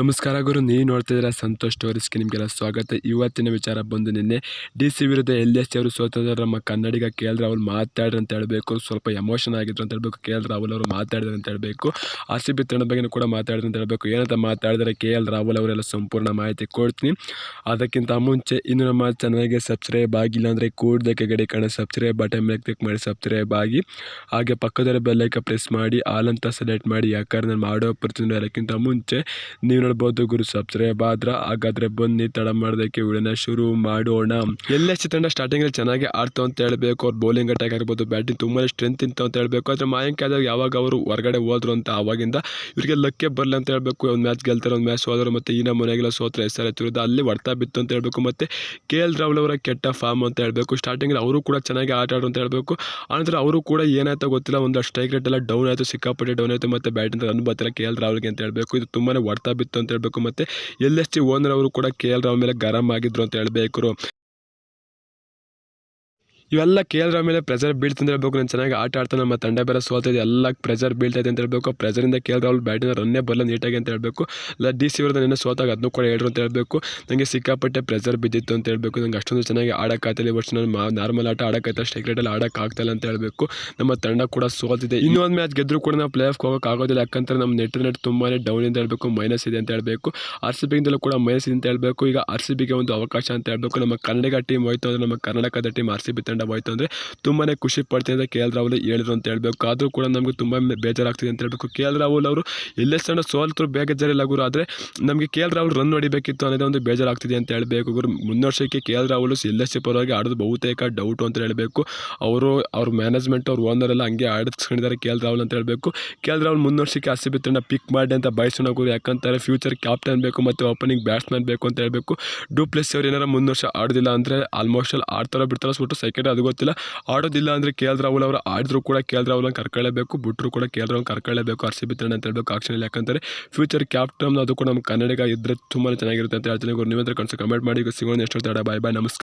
ನಮಸ್ಕಾರ ಗುರು, ನೀವು ನೋಡ್ತಾ ಇದ್ದೀರಾ ಸಂತೋಷ್ ಸ್ಟೋರೀಸ್ಗೆ ನಿಮಗೆಲ್ಲ ಸ್ವಾಗತ. ಇವತ್ತಿನ ವಿಚಾರ ಬಂದು ನಿನ್ನೆ ಡಿ ಸಿ ವಿರುದ್ಧ ಎಲ್ ಎಸ್ ಅವರು ಸೋತಿದ್ರೆ ನಮ್ಮ ಕನ್ನಡಿಗ ಕೆ ಎಲ್ ರಾಹುಲ್ ಮಾತಾಡ್ರಿ ಅಂತ ಹೇಳಬೇಕು. ಸ್ವಲ್ಪ ಎಮೋಷನ್ ಆಗಿದ್ರು ಅಂತ ಹೇಳಬೇಕು. ಕೆ ಎಲ್ ರಾಹುಲ್ ಅವರು ಮಾತಾಡಿದ್ರು ಅಂತ ಹೇಳಬೇಕು. ಆರ್ ಸಿ ತಂಡದ ಬಗ್ಗೆ ಕೂಡ ಮಾತಾಡಿದ್ರು ಅಂತ ಹೇಳಬೇಕು. ಏನಂತ ಮಾತಾಡಿದರೆ ಕೆ ಎಲ್ ರಾಹುಲ್ ಅವರೆಲ್ಲ ಸಂಪೂರ್ಣ ಮಾಹಿತಿ ಕೊಡ್ತೀನಿ. ಅದಕ್ಕಿಂತ ಮುಂಚೆ ಇನ್ನು ನಮ್ಮ ಚೆನ್ನಾಗಿ ಸಬ್ಸ್ಕ್ರೈಬ್ ಆಗಿಲ್ಲ ಅಂದರೆ ಕೂಡಲೇ ಗಡಿ ಕಣ ಸಬ್ಸ್ಕ್ರೈಬ್ ಬಟನ್ ಮೇಲೆ ಕ್ಲಿಕ್ ಮಾಡಿ ಸಬ್ಸ್ಕ್ರೈಬ್ ಆಗಿ. ಹಾಗೆ ಪಕ್ಕದಲ್ಲಿ ಬೆಲ್ಲೈಕ ಪ್ರೆಸ್ ಮಾಡಿ. ಆಲ್ ಅಂತ ಸೆಲೆಕ್ಟ್ ಮಾಡಿ. ಯಾಕಂದ್ರೆ ನಾನು ಮಾಡೋ ಪ್ರತಿಯೊಂದು ಅದಕ್ಕಿಂತ ಮುಂಚೆ ನೀವು ನೋಡ್ಬೋದು ಗುರು ಸಬ್ಸ್ಕ್ರೈಬ್ ಆದ್ರ, ಹಾಗಾದ್ರೆ ಬನ್ನಿ, ತಡ ಮಾಡೋದಕ್ಕೆ ವಿಡಿಯೋನ ಶುರು ಮಾಡೋಣ. ಎಲ್ಲ ಚಿತ್ರಣ ಸ್ಟಾರ್ಟಿಂಗ್ ಅಲ್ಲಿ ಚೆನ್ನಾಗಿ ಆಡ್ತಾವ ಅಂತ ಹೇಳ್ಬೇಕು. ಅವ್ರು ಬೌಲಿಂಗ್ ಅಟ್ಯಾಕ್ ಆಗಿರ್ಬೋದು ಬ್ಯಾಟಿಂಗ್ ತುಂಬಾ ಸ್ಟ್ರೆಂತ್ ಇಂತ ಅಂತ ಹೇಳ್ಬೇಕು. ಆದ್ರೆ ಮಾಯಂಕ್ ಯಾದವ್ ಯಾವಾಗ ಅವರು ಹೊರಗಡೆ ಹೋದ್ರು ಅಂತ ಅವಾಗಿಂದ ಇವರಿಗೆ ಲಕ್ಕೆ ಬರ್ಲಿ ಅಂತ ಹೇಳ್ಬೇಕು. ಒಂದು ಮ್ಯಾಚ್ ಗೆಲ್ತಾರೆ, ಒಂದು ಮ್ಯಾಚ್ ಹೋದ್ರು ಮತ್ತೆ ಈ ಮನೆಗೆಲ್ಲ ಸೋತ್ರ, ಹೆಸರು ಆರ್ ಎಚ್ ವಿರುದ್ಧ ಅಲ್ಲಿ ಹೊಡ್ತಾ ಬಿತ್ತು ಅಂತ ಹೇಳ್ಬೇಕು. ಮತ್ತೆ ಕೆ ಎಲ್ ರಾಹುಲ್ ಅವರ ಕೆಟ್ಟ ಫಾರ್ಮ್ ಅಂತ ಹೇಳ್ಬೇಕು. ಸ್ಟಾರ್ಟಿಂಗ್ ಅವರು ಕೂಡ ಚೆನ್ನಾಗಿ ಆಟ ಅಂತ ಹೇಳ್ಬೇಕು. ಆನಂತರ ಅವರು ಕೂಡ ಏನಾಯ್ತು ಗೊತ್ತಿಲ್ಲ ಒಂದು ಸ್ಟ್ರೈಕ್ ರೇಟ್ ಎಲ್ಲ ಡೌನ್ ಆಯಿತು, ಸಿಕ್ಕಾಪಟ್ಟೆ ಡೌನ್ ಆಯಿತು, ಮತ್ತೆ ಬ್ಯಾಟಿಂಗ್ ರನ್ ಬರ್ತಿಲ್ಲ ಕೆ ಎಲ್ ರಾಹುಲ್ಗೆ ಅಂತ ಹೇಳ್ಬೇಕು. ಇದು ತುಂಬಾನೇ ಹೊಡ್ತಾ ಅಂತ ಹೇಳ್ಬೇಕು ಮತ್ತೆ. ಎಲ್ ಎಸ್ ಟಿ ಓನರ್ ಅವರು ಕೂಡ ಕೆ ಎಲ್ ರಾವ್ ಮೇಲೆ ಗರಂ ಆಗಿದ್ರು ಅಂತ ಹೇಳ್ಬೇಕು ಇವೆಲ್ಲ ಕೇಳಿದ್ರ ಮೇಲೆ ಪ್ರೆಸರ್ ಬೀಳ್ತಂತ ಹೇಳ್ಬೇಕು ನಾನು ಚೆನ್ನಾಗಿ ಆಟ ಆಡ್ತಾ ನಮ್ಮ ತಂಡ ಬೇರೆ ಸೋತಿದೆ ಎಲ್ಲ ಪ್ರೆಸರ್ ಬೀಳ್ತೈತೆ ಅಂತ ಹೇಳ್ಬೇಕು. ಪ್ರೆಸರಿಂದ ಕೇಳಿದ್ರೆ ಅವ್ಳು ಬ್ಯಾಟಿಂದ ರನ್ನೇ ಬರಲ್ಲ ನೀಟಾಗಿ ಅಂತ ಹೇಳ್ಬೇಕು. ಇಲ್ಲ ಡಿ ಸಿ ಅವ್ರದ್ದು ನೆನ್ನೆ ಸೋತಾಗ ಅದನ್ನು ಕೂಡ ಹೇಳ್ರು ಅಂತ ಹೇಳಬೇಕು. ನನಗೆ ಸಿಕ್ಕಾಪಟ್ಟೆ ಪ್ರೆಸರ್ ಬಿದ್ದಿತ್ತು ಅಂತ ಹೇಳ್ಬೇಕು. ನಂಗೆ ಅಷ್ಟೊಂದು ಚೆನ್ನಾಗಿ ಆಡೋಕ್ಕಾಗ್ತಿಲ್ಲ. ವರ್ಷ ನಾನು ನಾರ್ಮಲ್ ಆಟ ಆಡೋಕ್ಕಾಯ್ತು ಸ್ಟ್ರೈಕ್ ರೇಟಲ್ಲಿ ಆಡೋಕ್ಕಾಗ್ತಿಲ್ಲ ಅಂತ ಹೇಳಬೇಕು. ನಮ್ಮ ತಂಡ ಕೂಡ ಸೋತಿದೆ ಇನ್ನೊಂದು ಮ್ಯಾಚ್ ಗೆದ್ದರೂ ಕೂಡ ನಾವು ಪ್ಲೇ ಆಫ್ಗೆ ಆಗೋದಿಲ್ಲ. ಯಾಕಂದ್ರೆ ನಮ್ಮ ನೆಟ್ ನೆಟ್ ತುಂಬಾ ಡೌನ್ ಅಂತ ಹೇಳಬೇಕು. ಮೈನಸ್ ಇದೆ ಅಂತ ಹೇಳಬೇಕು. ಆರ್ ಸಿ ಬಿಗಿಂದಲೂ ಕೂಡ ಮೈನಸ್ ಇದೆ ಅಂತ ಹೇಳಬೇಕು. ಈಗ ಆರ್ ಸಿ ಬಿಗೆ ಒಂದು ಅವಕಾಶ ಅಂತ ಹೇಳ್ಬೇಕು. ನಮ್ಮ ಕನ್ನಡಿಗ ಟೀಮ್ ಹೋಯ್ತು ಅಂದರೆ ನಮ್ಮ ಕರ್ನಾಟಕದ ಟೀಮ್ ಆರ್ ಸಿ ಬಿ ತಂಡ ಹೋಯ್ತು ಅಂದರೆ ತುಂಬಾ ಖುಷಿ ಪಡ್ತೀನಿ ಅಂತ ಕೆ ಎಲ್ ರಾಹುಲ್ ಹೇಳಿದ್ರು ಅಂತ ಹೇಳಬೇಕು. ಆದರೂ ಕೂಡ ನಮಗೆ ತುಂಬ ಬೇಜಾರಾಗ್ತಿದೆ ಅಂತ ಹೇಳಬೇಕು. ಕೆ ಎಲ್ ರಾಹುಲ್ ಅವರು ಎಲ್ಲೇ ಸಣ್ಣ ಸೋಲ್ತರು ಬೇಜಾರಿಲ್ಲ ಗುರು. ಆದರೆ ನಮಗೆ ಕೆ ಎಲ್ ರಾಹುಲ್ ರನ್ ಹೊಡಿಬೇಕಿತ್ತು ಅನ್ನೋದೇ ಒಂದು ಬೇಜಾರಾಗ್ತಿದೆ ಅಂತ ಹೇಳಬೇಕು ಗುರು. ಮುಂದಿನ ವರ್ಷಕ್ಕೆ ಕೆ ಎಲ್ ರಾಹುಲ್ ಎಲ್ಲೇ ಪರವಾಗಿ ಆಡೋದು ಬಹುತೇಕ ಡೌಟು ಅಂತ ಹೇಳಬೇಕು. ಅವರು, ಅವ್ರ ಮ್ಯಾನೇಜ್ಮೆಂಟ್ ಅವ್ರ ಓನರ್ ಎಲ್ಲ ಹಂಗೆ ಆಡಿಸ್ಕೊಂಡಿದ್ದಾರೆ ಕೆ ಎಲ್ ರಾಹುಲ್ ಅಂತ ಹೇಳಬೇಕು. ಕೆ ಎಲ್ ರಾಹುಲ್ ಮುಂದಿನ ವರ್ಷಕ್ಕೆ ಆರ್ ಸಿ ಪಿಕ್ ಮಾಡಿ ಅಂತ ಬಯಸೋಣ ಗುರು. ಯಾಕಂತಾರೆ ಫ್ಯೂಚರ್ ಕ್ಯಾಪ್ಟನ್ ಬೇಕು ಮತ್ತು ಓಪನಿಂಗ್ ಬ್ಯಾಟ್ಸ್ಮನ್ ಬೇಕು ಅಂತ ಹೇಳಬೇಕು. ಡೂಪ್ಲೆಸ್ ಅವ್ರು ಏನಾರ ಮುಂದಿನ ವರ್ಷ ಆಡೋದಿಲ್ಲ ಅಂದರೆ ಆಲ್ಮೋಸ್ಟ್ ಅಲ್ಲಿ ಆಡ್ತಾರೋ ಬಿಡ್ತಾರೋ ಸುಟ್ಟು ಸೆಕೆಂಡ್ ಅದು ಗೊತ್ತಿಲ್ಲ. ಆಡೋದಿಲ್ಲ ಅಂದರೆ ಕೆ ಎಲ್ ರಾಹುಲ್ ಅವರು ಆಡಿದ್ರು ಕೂಡ ಕೆ ಎಲ್ ರಾಹುಲ್ ಕರ್ಕೊಳ್ಳೇಬೇಕು. ಬಿಟ್ಟರು ಕೂಡ ಕೆ ಎಲ್ ರಾಹುಲ್ ಕರ್ಕೊಳ್ಳೇಬೇಕು. ಆರ್ ಸಿ ಬಿ ತಂಡ ಅಂತ ಹೇಳಬೇಕು. ಆಕ್ಷನ್ ಯಾಕಂದರೆ ಫ್ಯೂಚರ್ ಕ್ಯಾಪ್ಟನ್ ಅದು ಕೂಡ ನಮ್ಮ ಕನ್ನಡಿಗ ಇದ್ದರೆ ತುಂಬಾ ಚೆನ್ನಾಗಿರುತ್ತೆ ಅಂತ ಹೇಳ್ತೀನಿ. ನಿಮ್ಮ ಹತ್ರ ಕಮೆಂಟ್ ಮಾಡಿ. ಸಿಗೋಣ ಎಷ್ಟು ಬಾಯ್ ಬಾಯ್ ನಮಸ್ಕಾರ.